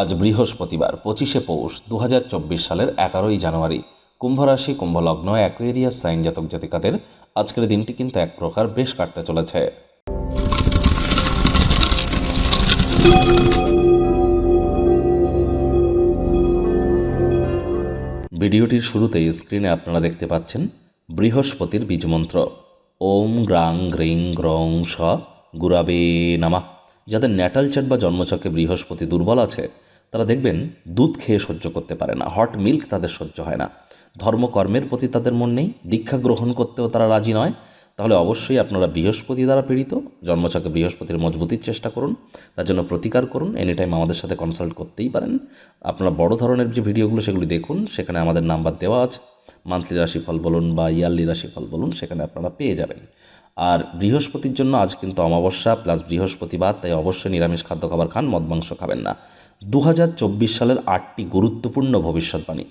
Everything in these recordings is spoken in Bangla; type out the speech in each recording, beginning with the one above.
আজ বৃহস্পতিবার, পঁচিশে পৌষ দু হাজার চব্বিশ সালের এগারোই জানুয়ারি। কুম্ভরাশি, কুম্ভলগ্ন, অ্যাকোয়েরিয়াস সাইন জাতক জাতিকাদের আজকের দিনটি কিন্তু এক প্রকার বেশ কাটতে চলেছে। ভিডিওটির শুরুতেই স্ক্রিনে আপনারা দেখতে পাচ্ছেন বৃহস্পতির বীজমন্ত্র ওম গ্রাং গ্রিং গ্রং স গুরাবে নামা। যাদের ন্যাটাল চাট বা জন্মচকে বৃহস্পতি দুর্বল আছে তারা দেখবেন দুধ খেয়ে সহ্য করতে পারে না, হট মিল্ক তাদের সহ্য হয় না। ধর্মকর্মের প্রতি তাদের মন নেই, দীক্ষা গ্রহণ করতেও তারা রাজি নয়। তাহলে অবশ্যই আপনারা বৃহস্পতি দ্বারা পীড়িত, জন্মছকে বৃহস্পতির মজবুতির চেষ্টা করুন, তার জন্য প্রতিকার করুন এনি টাইম আমাদের সাথে কনসাল্ট করতেই পারেন। আপনারা বড় ধরনের যে ভিডিওগুলো সেগুলি দেখুন, সেখানে আমাদের নাম্বার দেওয়া আছে। মান্থলি রাশিফল বলুন বা ইয়ারলি রাশিফল বলুন, সেখানে আপনারা পেয়ে যাবেন। আর বৃহস্পতির জন্য আজ কিন্তু অমাবস্যা প্লাস বৃহস্পতিবার, তাই অবশ্যই নিরামিষ খাদ্য খাবার খান, মদ মাংস খাবেন না। দু হাজার চব্বিশ সালের আটটি গুরুত্বপূর্ণ ভবিষ্যৎবাণী,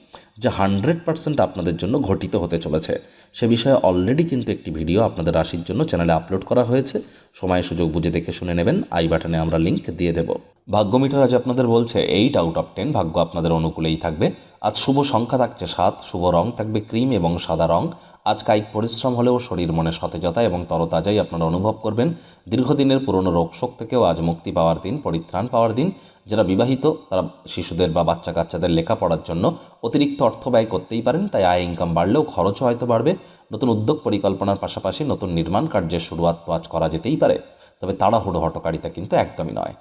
যা হান্ড্রেড পার্সেন্ট আপনাদের জন্য ঘটিত হতে চলেছে। সে বিষয়ে অলরেডি কিন্তু একটি ভিডিও আপনাদের রাশির জন্য চ্যানেলে আপলোড করা হয়েছে। সময় সুযোগ বুঝে দেখে শুনে নেবেন। আই বাটনে আমরা লিঙ্ক দিয়ে দেব। ভাগ্য মিটার আজ আপনাদের বলছে, এইট আউট অফ টেন ভাগ্য আপনাদের অনুকূলেই থাকবে। আজ শুভ সংখ্যা থাকছে সাত, শুভ রং থাকবে ক্রিম এবং সাদা রং। আজ কায়িক পরিশ্রম হলেও শরীর, মনে সতেজতা এবং তরতাজাই আপনারা অনুভব করবেন। দীর্ঘদিনের পুরনো রোগশোক থেকেও আজ মুক্তি পাওয়ার দিন, পরিত্রাণ পাওয়ার দিন। যারা বিবাহিত, তারা শিশুদের বা বাচ্চা কাচ্চাদের লেখাপড়ার জন্য অতিরিক্ত অর্থ ব্যয় করতেই পারেন, তাই আয় ইনকাম বাড়লেও খরচও হয়তো বাড়বে। নতুন উদ্যোগ পরিকল্পনার পাশাপাশি নতুন নির্মাণ কার্যের শুরুয়াত তো আজ করা যেতেই পারে, তবে তাড়াহুড়ো হটকারিতা কিন্তু একদমই নয়।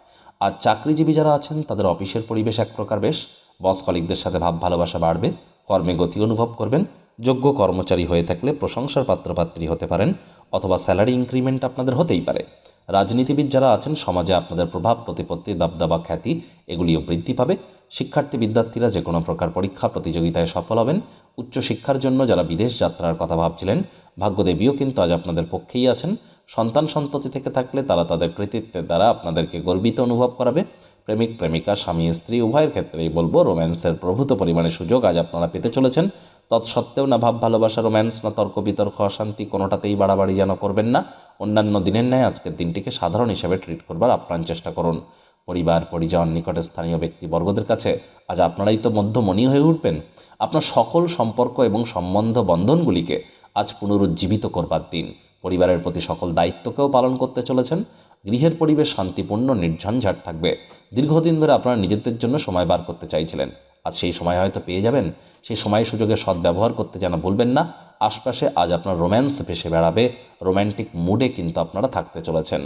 আর চাকরিজীবী যারা আছেন, তাদের অফিসের পরিবেশ এক প্রকার বেশ। বস কলিকদের সাথে ভাব ভালোবাসা বাড়বে, কর্মে গতি অনুভব করবেন, যোগ্য কর্মচারী হয়ে থাকলে প্রশংসার পাত্রপাত্রী হতে পারেন, অথবা স্যালারি ইনক্রিমেন্ট আপনাদের হতেই পারে। রাজনীতিবিদ যারা আছেন, সমাজে আপনাদের প্রভাব, প্রতিপত্তি, দাবদাবা, খ্যাতি, এগুলিও বৃদ্ধি পাবে। শিক্ষার্থী বিদ্যার্থীরা যে কোনো প্রকার পরীক্ষা প্রতিযোগিতায় সফল হবেন। উচ্চশিক্ষার জন্য যারা বিদেশ যাত্রার কথা ভাবছিলেন, ভাগ্যদেবীও কিন্তু আজ আপনাদের পক্ষেই আছেন। সন্তান সন্ততি থেকে থাকলে তারা তাদের কৃতিত্বের দ্বারা আপনাদেরকে গর্বিত অনুভব করাবে। প্রেমিক, প্রেমিকা, স্বামী, স্ত্রী, উভয়ের ক্ষেত্রেই বলব রোম্যান্সের প্রভূত পরিমাণে সুযোগ আজ আপনারা পেতে চলেছেন। তৎসত্ত্বেও না ভাব, ভালোবাসা, রোম্যান্স, না তর্ক, বিতর্ক, অশান্তি কোনোটাতেই বাড়াবাড়ি যেন করবেন না। অন্যান্য দিনের ন্যায় আজকের দিনটিকে সাধারণ হিসেবে ট্রিট করবার আপ্রাণ চেষ্টা করুন। পরিবার, পরিজন, নিকটে স্থানীয় ব্যক্তিবর্গদের কাছে আজ আপনারাই তো মধ্যমণি হয়ে উঠবেন। আপনার সকল সম্পর্ক এবং সম্বন্ধ বন্ধনগুলিকে আজ পুনরুজ্জীবিত করবার দিন। পরিবারের প্রতি সকল দায়িত্বকেও পালন করতে চলেছেন। গৃহের পরিবেশ শান্তিপূর্ণ, নির্ঝঞ্ঝাট থাকবে। দীর্ঘদিন ধরে আপনারা নিজেদের জন্য সময় বার করতে চাইছিলেন। আজ সেই সময় হয়তো পেয়ে যাবেন। সেই সময় সুযোগে সদ্ব্যবহার করতে যেন বলবেন না। আশপাশে আজ আপনার রোম্যান্স ভেসে বেড়াবে। রোম্যান্টিক মুডে কিন্তু আপনারা থাকতে চলেছেন।